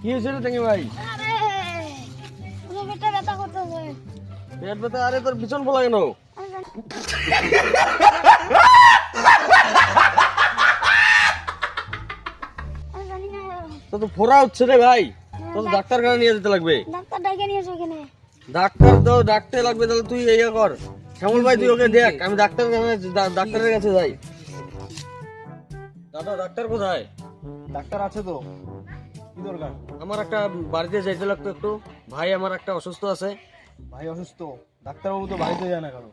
কি হয়েছে রে টেঙ্গি ভাই পেটে ব্যথা আরে তোর পিছন বলা কেন? তো তো ফোড়া হচ্ছে রে ভাই। তো ডাক্তার নিয়ে যেতে লাগবে। ডাক্তার ডেকে ডাক্তার তো ডাক্তার লাগবে তাহলে তুই ইয়ে কর। শ্যামল ভাই তুই ওকে দেখ আমি ডাক্তার ডাক্তারের কাছে যাই। দাদা ডাক্তার কোথায়? ডাক্তার আছে তো। কি দরকার? আমার একটা বাড়িতে যাইতে লাগতো একটু। ভাই আমার একটা অসুস্থ আছে। ভাই অসুস্থ। ডাক্তারবাবু তো বাড়িতে যায় না কারও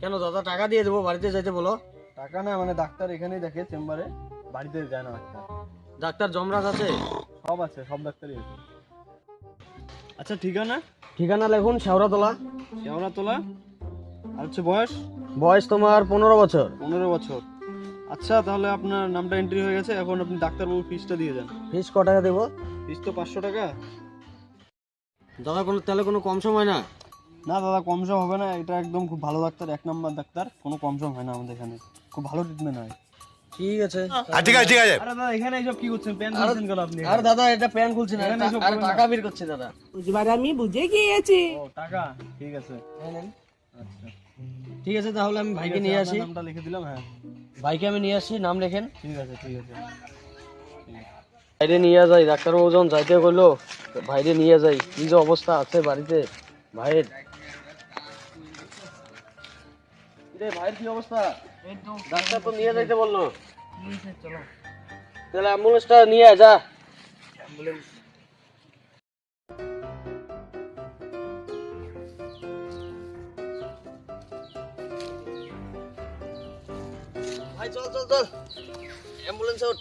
কেন দাদা টাকা দিয়ে দেবো বাড়িতে যাইতে বলো। টাকা না মানে ডাক্তার এখানেই দেখে চেম্বারে। বাড়িতে যায় না ডাক্তার। ডাক্তার জমরাজ আছে? সব আছে সব ডাক্তারই আছে। আচ্ছা ঠিকানা? ঠিকানা লেখুন শেওড়াতলা। শেওড়াতলা? আর হচ্ছে বয়স? বয়স তোমার পনেরো বছর। পনেরো বছর। আচ্ছা তাহলে আপনার নামটা এন্ট্রি হয়ে গেছে এখন আপনি ডাক্তারবাবু ফিসটা দিয়ে যান ফিস ক টাকা দেবো? ফিস তো পাঁচশো টাকা। দাদা কোনো তাহলে কোনো কম সময় না? না দাদা কম সম হবে না এটা একদম খুব ভালো ডাক্তার এক নম্বর ডাক্তার কোনো কম সম হয় না আমাদের এখানে। খুব ভালো ট্রিটমেন্ট হয়। ঠিক আছে। ঠিক আছে ঠিক আছে। আরে দাদা এখানে এইসব কি করছেন? প্যান দিচ্ছেন কেন আপনি? আর দাদা এটা প্যান খুলছি না এখানে এসব আর টাকা বের করছে দাদা। আমি বুঝে গিয়েছি। ও টাকা? ঠিক আছে। আচ্ছা। ঠিক আছে তাহলে আমি ভাইকে নিয়ে আসি। নামটা লিখে দিলাম হ্যাঁ। ভাইকে আমি নিয়ে আসি নাম লেখেন। ঠিক আছে ঠিক আছে। ভাইরে নিয়ে যাই ডাক্তারবাবু যখন যাইতে বলল ভাইরে নিয়ে যাই। কি যে অবস্থা আছে বাড়িতে ভাইয়ের? রে ভাইয়ের কি অবস্থা? ডাক্তার তো নিয়ে যাইতে বলল। তাহলে অ্যাম্বুলেন্সটা নিয়ে যা। ভাই চল চল চল অ্যাম্বুলেন্সে ওঠ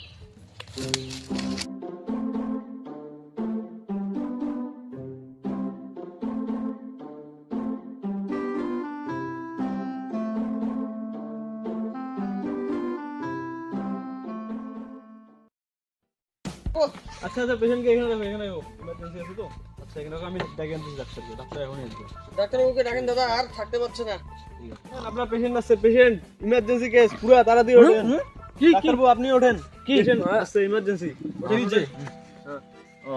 আচ্ছা আচ্ছা পেশেন্টকে এখানে রাখো এখানে রাখো ইমার্জেন্সি আছে তো আচ্ছা এখানে রাখো আমি ডেকে আনতেছি ডাক্তার এখনই ডাক্তারবাবুকে ডাকেন দাদা আর থাকতে পারছে না। আপনার পেশেন্ট আসছে পেশেন্ট ইমার্জেন্সি কেস পুরো তাড়াতাড়ি ওঠেন। কি কি? আপনি ওঠেন। কি? পেশেন্ট আসছে ইমার্জেন্সি কি হয়েছে ও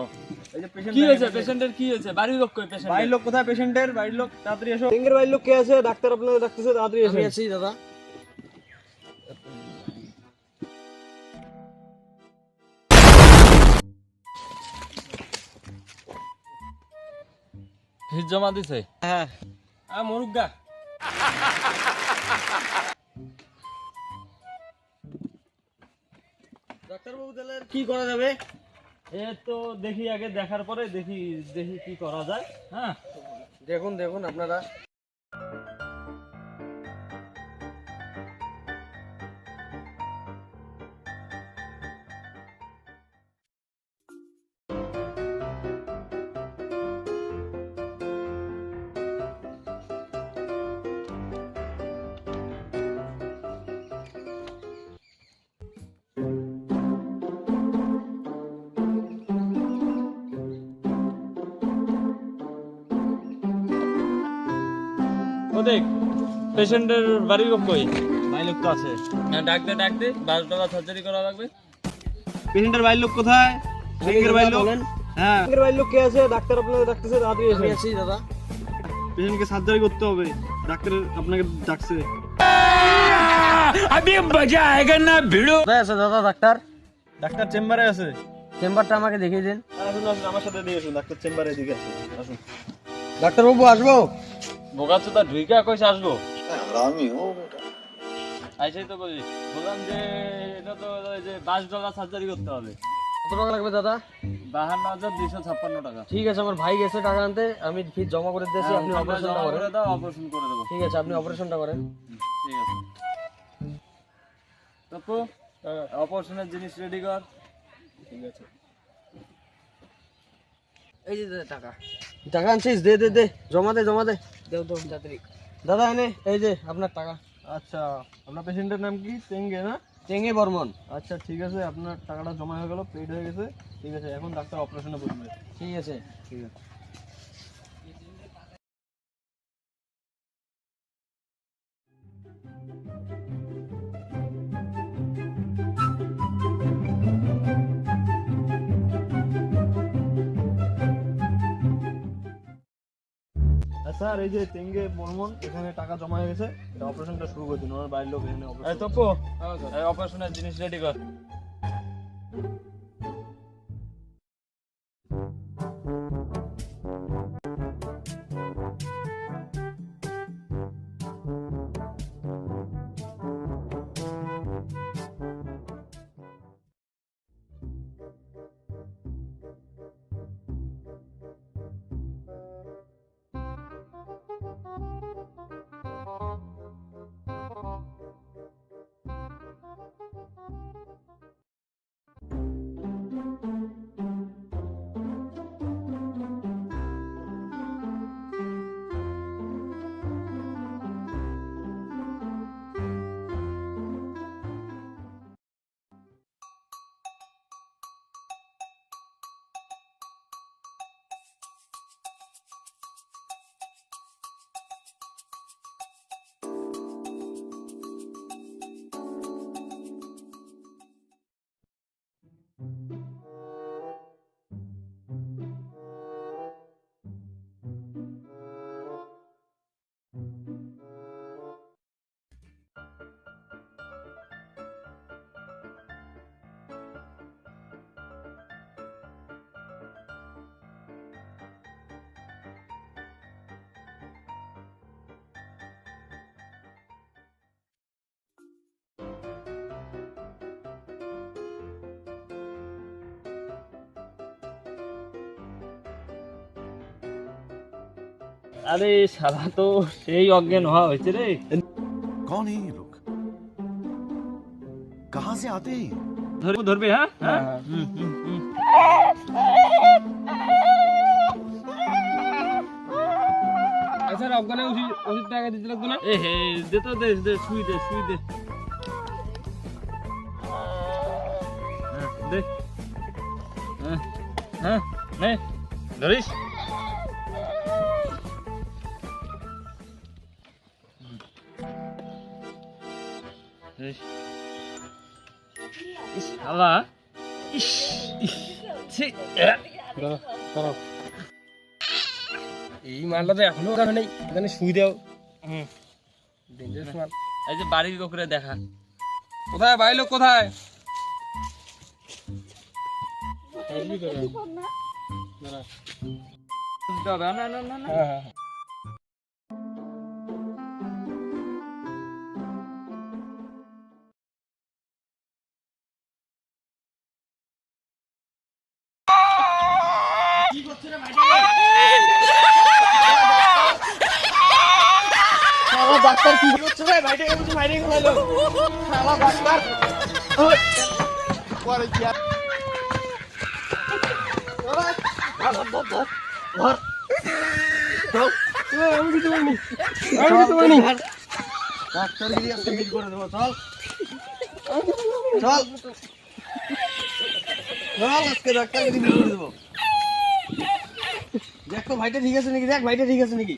এই যে পেশেন্ট কি পেশেন্টের কি হয়েছে? বাড়ির লোক কই পেশেন্ট বাড়ির লোক কোথায়? পেশেন্টের বাড়ির লোক তাড়াতাড়ি এসো। সিঙ্গের বাড়ির লোক কে আছে? ডাক্তার আপনাদের ডাকতেছে তাড়াতাড়ি এসো আমি আছি দাদা। ফিস জমা দিছে? হ্যাঁ। আ মরুগা ডাক্তারবাবু তাহলে কি করা যাবে? এ তো দেখি আগে দেখার পরে দেখি দেখি কি করা যায় হ্যাঁ? দেখুন দেখুন আপনারা। পেশেন্টের বাড়ির লোক কই? বাড়ির লোক তো আছে। না ডাক দে ডাক বারো টাকা সার্জারি করা লাগবে। পেশেন্টের বাড়ির লোক কোথায়? বাড়ির লোক? হ্যাঁ। বাড়ির লোক কে আছে? ডাক্তার আপনাদের ডাকতেছে তাড়াতাড়ি এসো। আমি আছি দাদা। পেশেন্টকে সার্জারি করতে হবে। ডাক্তার আপনাকে ডাকছে। কোথায় আছে দাদা ডাক্তার? ডাক্তার চেম্বারে আছে। চেম্বারটা আমাকে দেখিয়ে দিন। আসুন আসুন আমার সাথে দিয়ে আসুন ডাক্তার চেম্বারে দিকে আছে আসুন। ডাক্তারবাবু আসব? বোকা চোদা ঢুইকা কইছে আসব? আইসাই তো বলি বললাম যে এটা তো যে বাস ডলার সার্জারি করতে হবে। কত টাকা লাগবে দাদা? বাহান্ন হাজার দুইশো ছাপ্পান্ন টাকা। ঠিক আছে আমার ভাই গেছে টাকা আনতে আমি ফিস জমা করে দিয়েছি আপনি অপারেশনটা করে দাও অপারেশন করে দেবো। ঠিক আছে আপনি অপারেশনটা করেন। ঠিক আছে। তপু অপারেশনের জিনিস রেডি কর। ঠিক আছে। এই যে টাকা। টাকা আনছিস দে দে দে জমা দে জমা দে। দেও তাড়াতাড়ি দাদা এনে এই যে আপনার টাকা। আচ্ছা আপনার পেশেন্টের নাম কি? চেঙ্গে না? চেঙ্গে বর্মন। আচ্ছা ঠিক আছে আপনার টাকাটা জমা হয়ে গেল পেড হয়ে গেছে। ঠিক আছে এখন ডাক্তার অপারেশনে বসবে। ঠিক আছে। ঠিক আছে। স্যার এই যে তেঙ্গে বর্মন এখানে টাকা জমা হয়ে গেছে। এটা অপারেশনটা শুরু করে দিন ওনার বাড়ির লোক এখানে অপারেশন তপ্পু অপারেশনের জিনিস রেডি কর। আরে শালা তো সেই অজ্ঞান হওয়া হয়েছে রে। কোন এই লোক কাহা সে আতে ধরবে ধরবে হ্যাঁ? হ্যাঁ? আচ্ছা অজ্ঞানে ওষুধ ওষুধ টাকা দিতে লাগবে না? এ হে দে তো দে দে শুই দে শুই দে। হ্যাঁ, দে। হ্যাঁ হ্যাঁ নে। ধরিস? এই মালটা তো এখনও ওখানে নেই। এখানে শুই দাও। হুম। ডেঞ্জারাস মাল। এই যে বাড়ির লোকরে দেখা। কোথায় বাইরে লোক কোথায়? না না না না কি করছে রে বাইরে গেছে বাইরে গেল শালা ডাক্তার ওই। পরে কি আর? ওই, ধর, ধর, ধর, ধর। আমি কিছু বলিনি আমি কিছু বলিনি ডাক্তার গিয়ে আজকে মিট করে দেবো চল। চল। চল আজকে ডাক্তার গিয়ে মিট করে দেবো। দেখ তো ভাইটা ঠিক আছে নাকি? দেখ ভাইটা ঠিক আছে নাকি?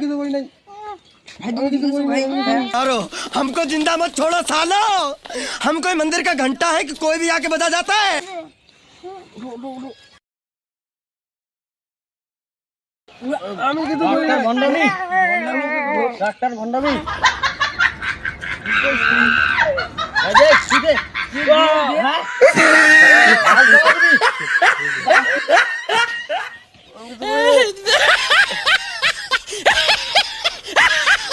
কিছু বলি নাই। अरे हमको ज़िंदा मत छोड़ो सालो। हम कोई मंदिर का घंटा है कि कोई भी आके बजा जाता है। Doctor doctor